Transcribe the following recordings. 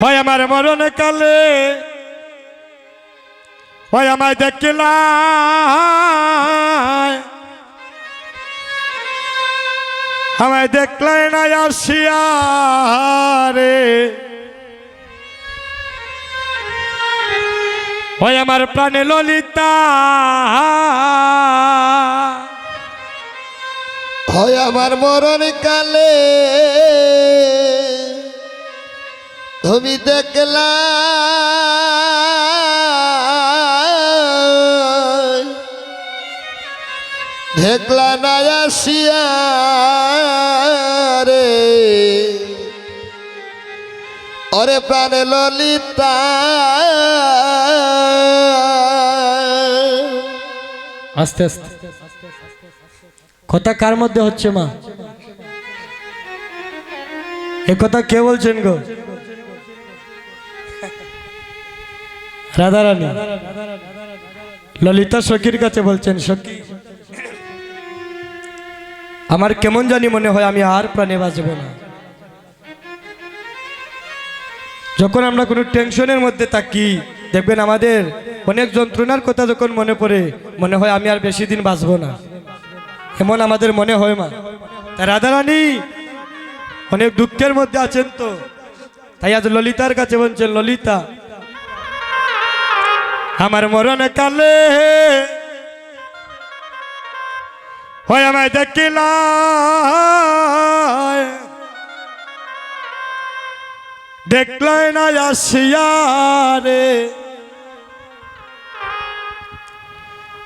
হয় আমার মরণ কালে হয় আমায় দেখিলাই। আমায় দেখলাই না আসিয়া রে। হয় আমার প্রাণে ললিতা। হয় আমার মরণ কালে তুমি দেখলা দেখলা না আসিয়া রে। অরে প্রাণে ললিতা। আস্তে আস্তে। কথা কার মধ্যে হচ্ছে মা? এ কথা কে বলছেন গো? রাধারানী, ললিতা সখীর কাছে বলছেন, সখী, আমার কেমন জানি মনে হয় আমি আর প্রাণে বাঁচব না। যখন আমরা কোনো টেনশনের মধ্যে থাকি, দেখবেন আমাদের অনেক যন্ত্রণার কথা যখন মনে পড়ে, মনে হয় আমি আর বেশি দিন বাঁচবো না। এমন আমাদের মনে হয় মা। রাধারানী, অনেক দুঃখের মধ্যে আছেন তো। তাই আজ ললিতার কাছে বলছেন, ললিতা আমার মরণ কালে। হয় আমায় দেখিলা দেখলাই না আসিয়া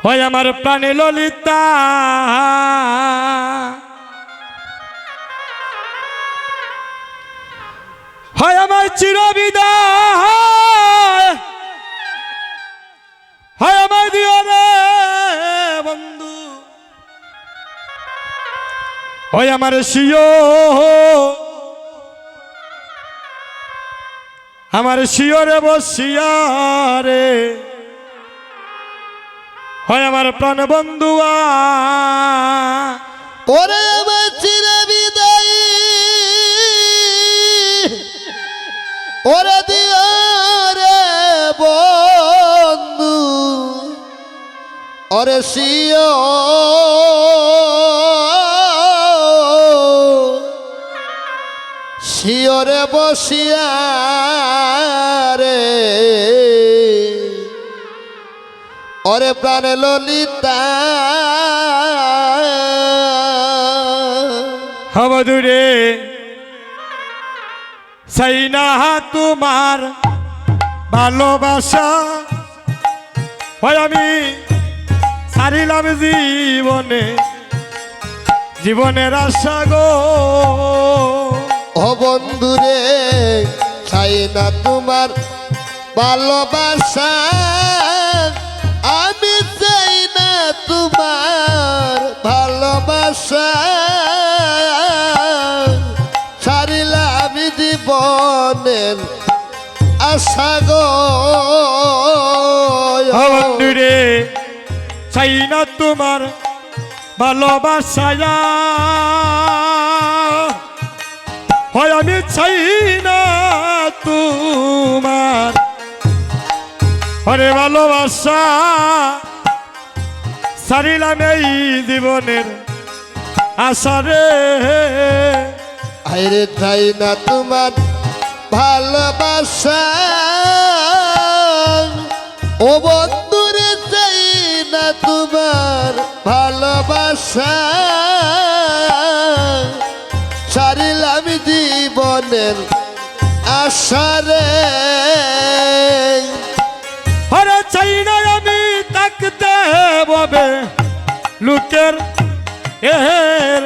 হয় আমার প্রাণে ললিতা। হয় আমার চিরবিদায়। হয় আমার শিও আমার বসিয়া রে। হয় আমার প্রাণ বন্ধুয়া। ওরে আমার বিদায়। ওরে দিও বন্ধু। ওরে সিও শিওরে বসিয়া রে। ওরে প্রাণ ললিতা। হবদুরে সেই না তোমার ভালোবাসা। হয় আমি সারিলাম জীবনে, জীবনের আশা গো। ও বন্ধুরে, চাই না তোমার ভালোবাসা। আমি চাই না তোমার ভালোবাসা। সারিলা আমি জীবনের আশা গো। বন্ধুরে, চাই না তোমার ভালোবাসায়া হয়, আমি চাই না তোমার। হরে ভালোবাসা সারিলাম এই জীবনের আশারে আরে চাই না তোমার ভালোবাসা। ও বন্ধুরে, চাই না তোমার ভালোবাসা। জীবনের আশারে। হরে চাই না আমি তাকতে ববে লোকের এর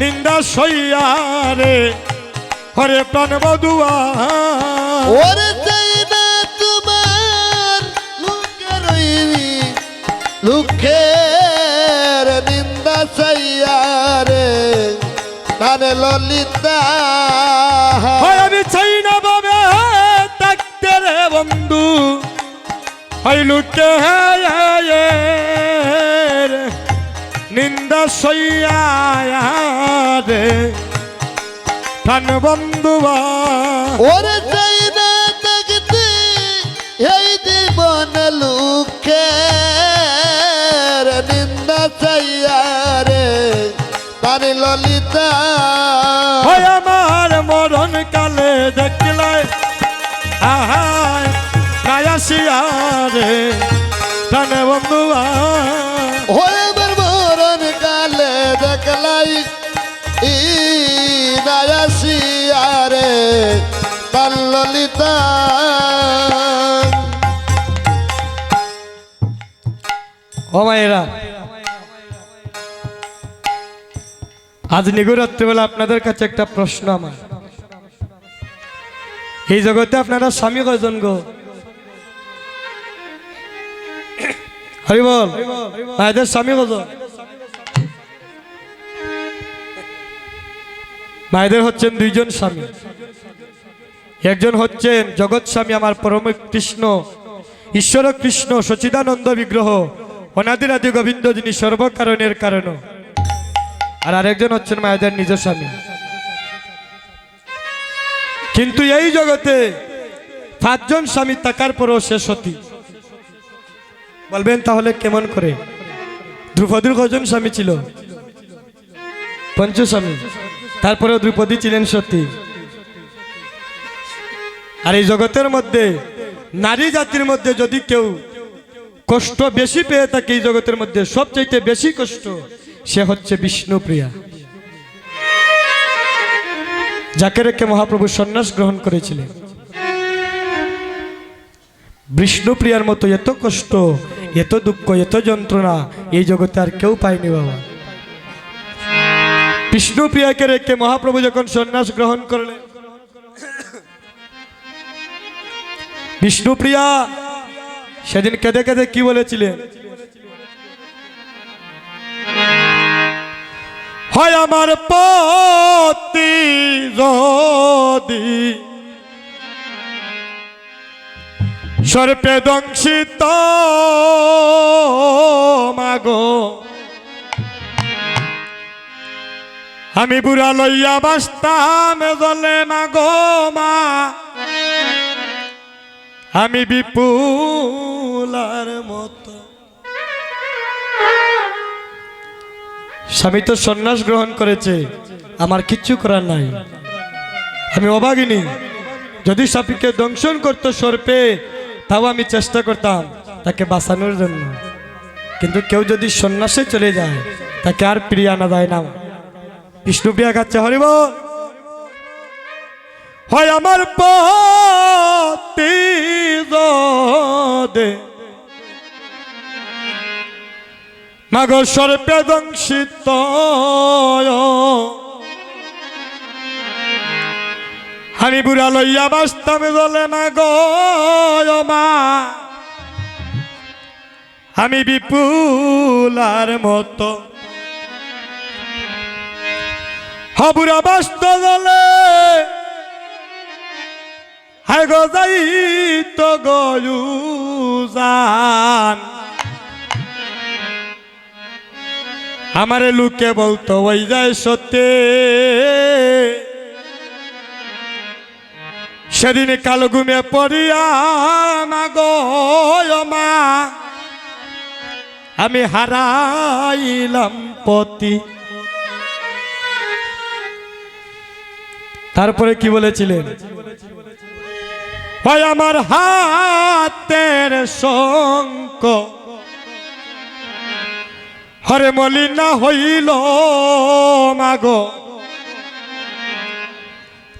নিন্দা সইয়ারে হরে প্রাণ বধুয়া। ওরে চাই না তোমার লোকের লোকের নিন্দা চাইয়ারে নানে ললিতা হয়। আমি চাই না বাবে থাকতে রে বন্ধু হয় লুটে নিন্দা সইয়া রে। ঠান বন্ধু ওরে চাই না থাকতে এই জীবন লুকে নিন্দা চাইয়া রে। তার ললিতা মরণ কালে দেখলে আহায় কায়াসিয়া রে প্রাণে বন্ধুয়া হয়ে মরণ কালে দেখলাই ই নায়াসিয়া রে তার ললিতা। ও মায়েরা আজ নিগুর রাত্রিবেলা আপনাদের কাছে একটা প্রশ্ন আমার। এই জগতে আপনারা স্বামী কয়জন গো? হরি বল মায়েদের স্বামী কজন মায়েদের হচ্ছেন দুইজন স্বামী। একজন হচ্ছেন জগৎ স্বামী, আমার পরম কৃষ্ণ, ঈশ্বর কৃষ্ণ, সচিদানন্দ বিগ্রহ, অনাদিরাদি গোবিন্দ, যিনি সর্বকারণের কারণ। আর আরেকজন হচ্ছেন মায়েদের নিজ স্বামী। কিন্তু এই জগতে পাঁচজন স্বামী থাকার পরও সে সতী। বলবেন তাহলে কেমন করে? দ্রৌপদীর কজন স্বামী ছিল? পঞ্চ স্বামী। তারপরেও দ্রৌপদী ছিলেন সতী। আর এই জগতের মধ্যে, নারী জাতির মধ্যে যদি কেউ কষ্ট বেশি পেয়ে থাকে, এই জগতের মধ্যে সবচাইতে বেশি কষ্ট, সে হচ্ছে বিষ্ণুপ্রিয়া। যাকে রেখে মহাপ্রভু সন্ন্যাস গ্রহণ করেছিলেন। বিষ্ণুপ্রিয়ার মতো এত কষ্ট, এত দুঃখ, এত যন্ত্রণা এই জগতে আর কেউ পায়নি বাবা। বিষ্ণুপ্রিয়াকে রেখে মহাপ্রভু যখন সন্ন্যাস গ্রহণ করলেন বিষ্ণুপ্রিয়া সেদিন কেঁদে কেঁদে কি বলেছিলেন? হয় আমার পতি যদি। সর্পে দংশিত মাগো। আমি বুড়া লইয়া বাস্তাম জলে মাগো মা। আমি বিপুলার মতো স্বামী তো সন্ন্যাস গ্রহণ করেছে, আমার কিচ্ছু করার নাই। আমি অবাগিনী যদি সাপীকে দংশন করতো সর্পে, তাও আমি চেষ্টা করতাম তাকে বাঁচানোর জন্য। কিন্তু কেউ যদি সন্ন্যাসে চলে যায়, তাকে আর ফিরিয়ে আনা যায় না। বিষ্ণুপ্রিয়া খাচ্ছে হরিব হয় আমার পতি দে। মাগো সর্পে দংশিত। আমি বুড়া লইয়া বাস্তবে জলে মাগো মা। আমি বিপুলার মতো। হবুরা বাস্ত জলে। হায় গো যাই তো গয়ু জান। আমারে লুকে বলতো, ওই যায় সত্যি। সেদিন কালো ঘুমে পড়িয়া, মা আমি হারাইলাম পতি। তারপরে কি বলেছিলেন? আমার হাতের শঙ্ক হরে মলিনা হইল, মাগো।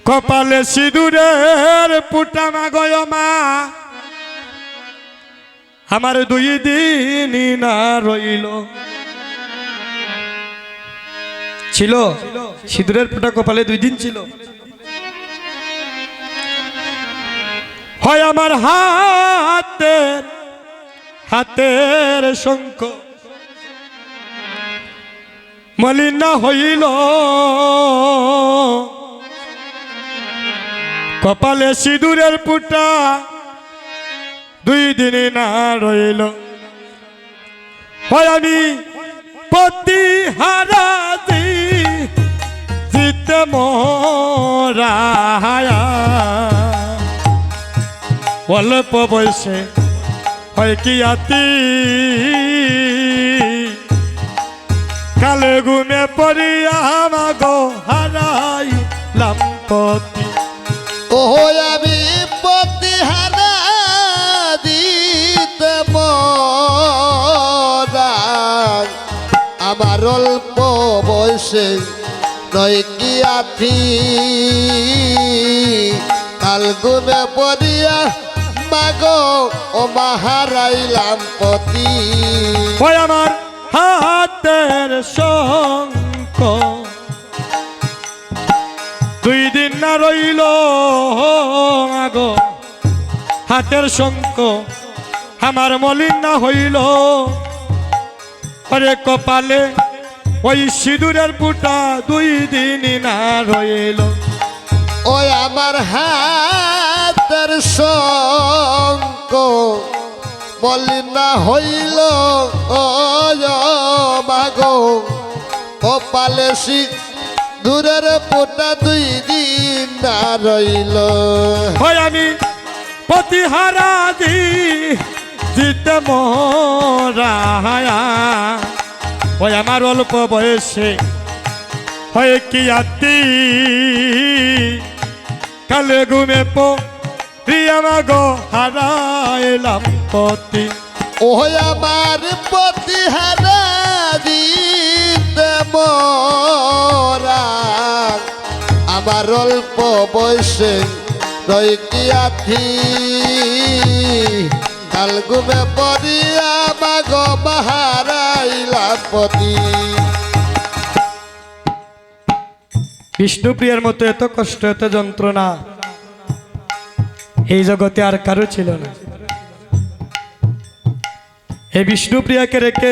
কপালে সিঁদুরের পুটা মাগয় মা। আমার দুই দিন না রইল। ছিল? সিঁদুরের পুটা কপালে দুই দিন ছিল। হয় আমার হাতের হাতের শঙ্খ। মলিনা হইল। কপালে সিঁদুরের পুটা দুই দিনে না রইল। হয় আমি পতি হারা দি, জিতে মরায়া অল্প বয়সে হয় কি আতি? কালে গুমে পড়িয়া মাগো হারাই লাম্পতি। ও আমি প্রতিহারা দিতে আমার অল্প বয়সে নয় কি আথি কাল গুমে পড়িয়া মাগো ও মাহারাইলাম পতি ওই আমার হাতের শঙ্ক দুই দিন না রইল আগো। হাতের শঙ্ক আমার মলিন না হইল। ওরে কপালে ওই সিঁদুরের পুটা দুই দিন না রইল। ওই আমার হাতের শঙ্ক মলিনা হইল মাগো। ও পালেসি দূরের পোটা দুই দিন না রইল। হয় আমি প্রতিহারা দি, জিতে মরায়া ওই আমার অল্প বয়সে হয় কি আত্মি কালে ঘুমে পো প্রিয়ামা গো হারাইলাম পতি। আমার প্রতিহারা দিতে মরা। আমার অল্প বয়সে রই কি আথি কাল ঘুমে পড়িয়া মাগ পতি। বিষ্ণুপ্রিয়ার মতো এত কষ্ট এত যন্ত্রণা। এই জগতে আর কারও ছিল না। এই বিষ্ণুপ্রিয়াকে রেখে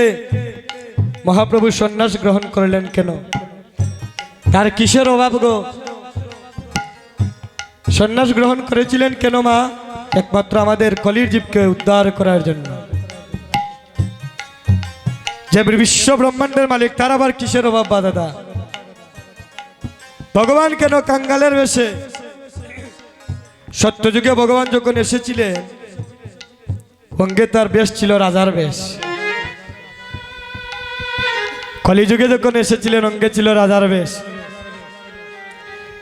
মহাপ্রভু সন্ন্যাস গ্রহণ করলেন কেন? তার কিসের অভাব গো? সন্ন্যাস গ্রহণ করেছিলেন কেন মা? একমাত্র আমাদের কলির জীবকে উদ্ধার করার জন্য। যে বিশ্ব ব্রহ্মাণ্ডের মালিক, তার আবার কিসের অভাব বা দাদা? ভগবান কেন কাঙ্গালের বেশে সত্যযুগে ভগবান যখন এসেছিলেন অঙ্গে তার বেশ ছিল রাজার বেশ। কলিযুগে যখন এসেছিলেন অঙ্গে ছিল রাজার বেশ।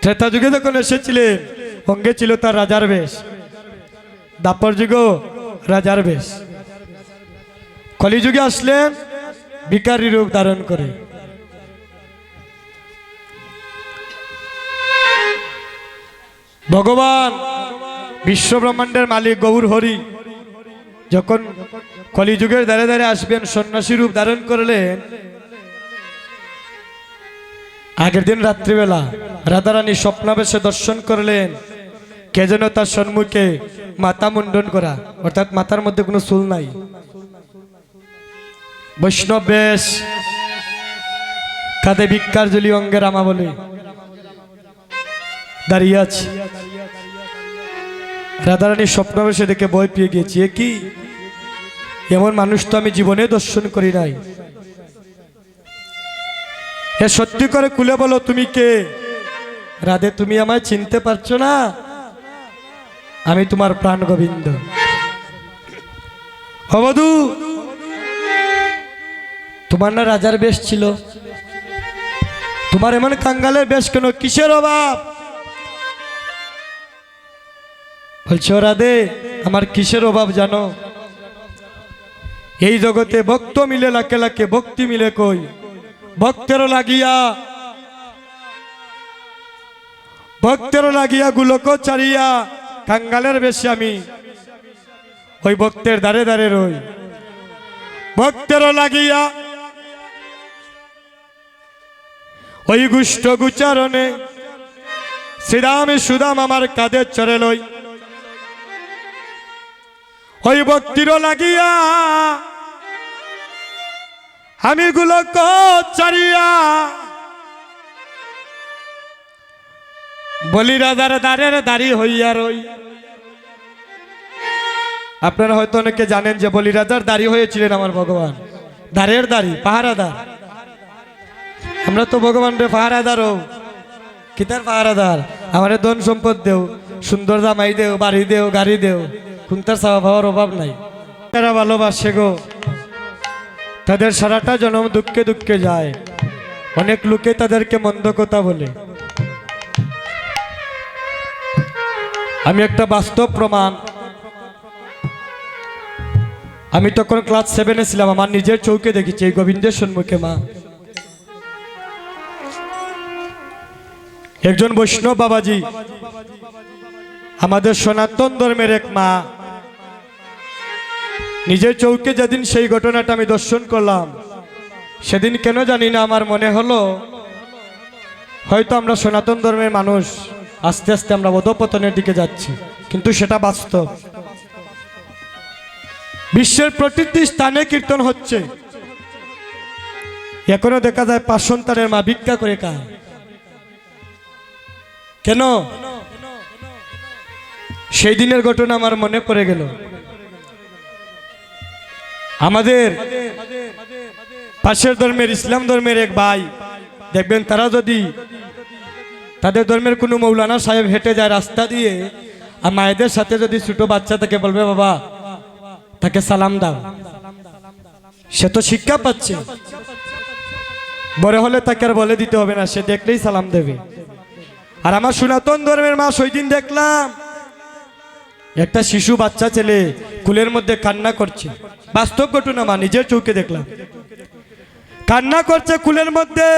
ত্রেতা যুগে যখন এসেছিলেন অঙ্গে ছিল তার রাজার বেশ। দাপর যুগও রাজার বেশ। কলিযুগে আসলেন ভিকারি রূপ ধারণ করে। ভগবান বিশ্ব ব্রহ্মাণ্ডের মালিক গৌর হরি যখন কলিযুগের দ্বারে দ্বারে আসবেন, সন্ন্যাসী রূপ ধারণ করলেন। আগের দিন রাত্রিবেলা রাধারানী স্বপ্নাবেশে দর্শন করলেন। কে যেন তার সম্মুখে মাথা মুন্ডন করা, অর্থাৎ মাথার মধ্যে কোনো চুল নাই। বৈষ্ণব বেশ কাঁধে ভিক্ষার জলি অঙ্গের আমা বলে দাঁড়িয়ে আছি। রাধারানী স্বপ্নাবেশে দেখে ভয় পেয়ে গিয়েছি। এ কি? এমন মানুষ তো আমি জীবনে দর্শন করি নাই। এ সত্যি করে খুলে বলো, তুমি কে? রাধে, তুমি আমায় চিনতে পারছ না? আমি তোমার প্রাণ গোবিন্দ। হবধু তোমার না রাজার বেশ ছিল। তোমার এমন কাঙ্গালের বেশ কেন? কিসের অভাব? বলছো রাধে আমার কিসের অভাব জানো? এই জগতে ভক্ত মিলে লাকে লাকে ভক্তি মিলে কই? ভক্তেরও লাগিয়া ভক্তেরও লাগিয়া গুলোক চারিয়া, কাঙ্গালের বেশি আমি। ওই ভক্তের দ্বারে দ্বারে রই। ভক্তেরও লাগিয়া, ওই গুষ্ট গুচারণে শ্রীরাম সুদাম আমার কাঁধে চড়ে লই। ওই ভক্তিরও লাগিয়া আমি গুলো চারিয়া। বলি রাজার দ্বারের দাড়ি হইয়া রই। আপনারা হয়তো অনেকে জানেন যে বলি রাজার দাড়ি হয়েছিলেন আমার ভগবান। দ্বারের দাড়ি, পাহারাদার। আমরা তো ভগবান রে পাহারাদার ও কিতার পাহারাদার? আমার ধন সম্পদ দেও, সুন্দর জামাই দেও, বাড়ি দেও, গাড়ি দেও। কুন্তার চাওয়া পাওয়ার অভাব নাই। তারা ভালোবাসে গো। তাদের সারাটা জনম দুঃখে দুঃখে যায়। অনেক লোকে তাদেরকে মন্দ কথা বলে। আমি একটা বাস্তব প্রমাণ। আমি তখন ক্লাস সেভেনে ছিলাম, আমার নিজের চৌকে দেখেছি, এই গোবিন্দের সম্মুখে, মা। একজন বৈষ্ণব বাবাজি, আমাদের সনাতন ধর্মের এক মা। নিজের চৌকে যেদিন সেই ঘটনাটা আমি দর্শন করলাম, সেদিন কেন জানি না আমার মনে হলো, হয়তো আমরা সনাতন ধর্মের মানুষ, আস্তে আস্তে আমরা অধপতনের দিকে যাচ্ছি, কিন্তু সেটা বাস্তব। বিশ্বের প্রতিটি স্থানে কীর্তন হচ্ছে। এখনও দেখা যায় পাঁচ সন্তানের মা ভিক্ষা করে খায়। কেন? সেই দিনের ঘটনা আমার মনে পড়ে গেল। আমাদের পাশের ধর্মের ইসলাম ধর্মের এক ভাই, দেখবেন তারা যদি তাদের ধর্মের কোনো মৌলানা সাহেব হেঁটে যায় রাস্তা দিয়ে, আর মায়েদের সাথে যদি ছোট বাচ্চা তাকে বলবে, বাবা, তাকে সালাম দাও। সে তো শিক্ষা পাচ্ছে। বড় হলে তাকে আর বলে দিতে হবে না, সে দেখলেই সালাম দেবে। আর আমার সনাতন ধর্মের মা সেই দিন দেখলাম, একটা শিশু বাচ্চা ছেলে কুলের মধ্যে কান্না করছে। বাস্তব ঘটনা মা, নিজের চোখে দেখলাম। কান্না করছে কুলের মধ্যে।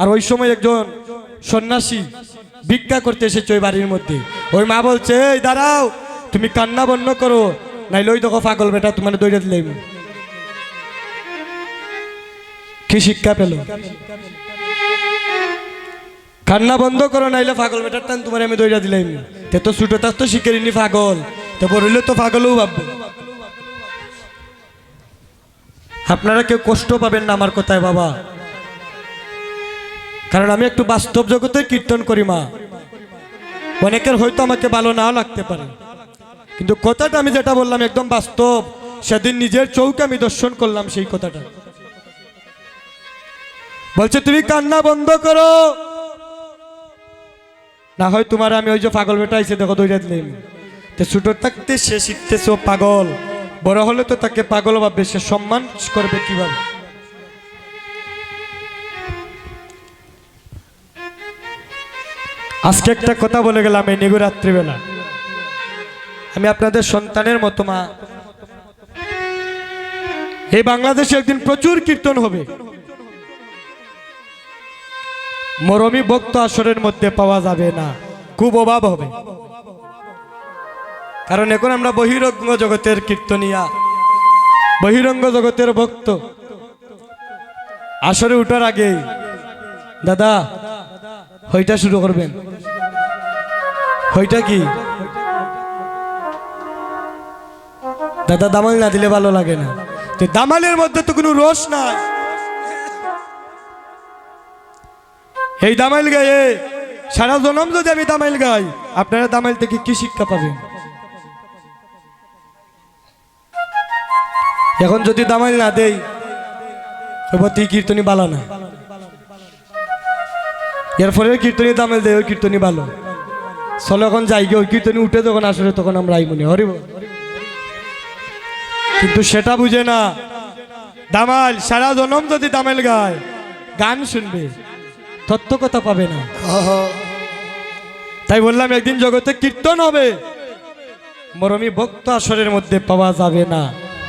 আর ওই সময় একজন সন্ন্যাসী ভিক্ষা করতে এসেছে ওই বাড়ির মধ্যে। ওই মা বলছে, এই, দাঁড়াও, তুমি কান্না বন্ধ করো, নাইলে ওই দেখো পাগল বেটা তোমার দৌড়ে দিলাম কি শিক্ষা পেল? কান্না বন্ধ করো, নাইলে পাগল বেটার টান তোমার আমি দৌড়া দিলাম তে তো ছুটো তাস তো শিখেরিনি পাগল। তো বললে তো পাগলও ভাববো। আপনারা কেউ কষ্ট পাবেন না আমার কথায়, বাবা। কারণ আমি একটু বাস্তব জগতে কীর্তন করি, মা। অনেকের হয়তো আমাকে ভালো নাও লাগতে পারে। কিন্তু কথাটা আমি যেটা বললাম একদম বাস্তব, সেদিন নিজের চৌকে আমি দর্শন করলাম সেই কথাটা। বলছে, তুমি কান্না বন্ধ করো। না হয় তোমার আমি ওই যে পাগল বেটা আইসে দেখো দৌড়া দিলাম তো ছোট থাকতে সে শিখতেছে পাগল। বড় হলে তো তাকে পাগল ভাববে সে সম্মান করবে কীভাবে? আজকে একটা কথা বলে গেলাম, এই নিগু রাত্রিবেলা। আমি আপনাদের সন্তানের মতো মা। এই বাংলাদেশে একদিন প্রচুর কীর্তন হবে। মরমী ভক্ত আসরের মধ্যে পাওয়া যাবে না। খুব অভাব হবে। কারণ এখন আমরা বহিরঙ্গ জগতের কীর্তনিয়া, বহিরঙ্গ জগতের ভক্ত। আসরে উঠার আগে, দাদা, হইটা শুরু করবেন। হইটা কি? দাদা, দামাল না দিলে ভালো লাগে না। তো দামালের মধ্যে তো কোনো রস নাই। এই দামাইল গায়ে সারা জনম যদি আমি দামাইল গাই, আপনারা দামাইল থেকে কি শিক্ষা পাবেন? এখন যদি দামাইল না দেই তুই কীর্তনী ভালো না। এর ফলে কীর্তনী দামাইল দেয় ওই কীর্তনী ভালো। চলো এখন যাই গিয়ে, ওই কীর্তনী উঠে যখন আসলে তখন আমরা আই মনে হরিব কিন্তু সেটা বুঝে না। দামাল, সারা জনম যদি দামাইল গায়, গান শুনবে তত্ত্ব কথা পাবে না। তাই বললাম, একদিন জগতে কীর্তন হবে, মরমী ভক্ত আসরের মধ্যে পাওয়া যাবে না।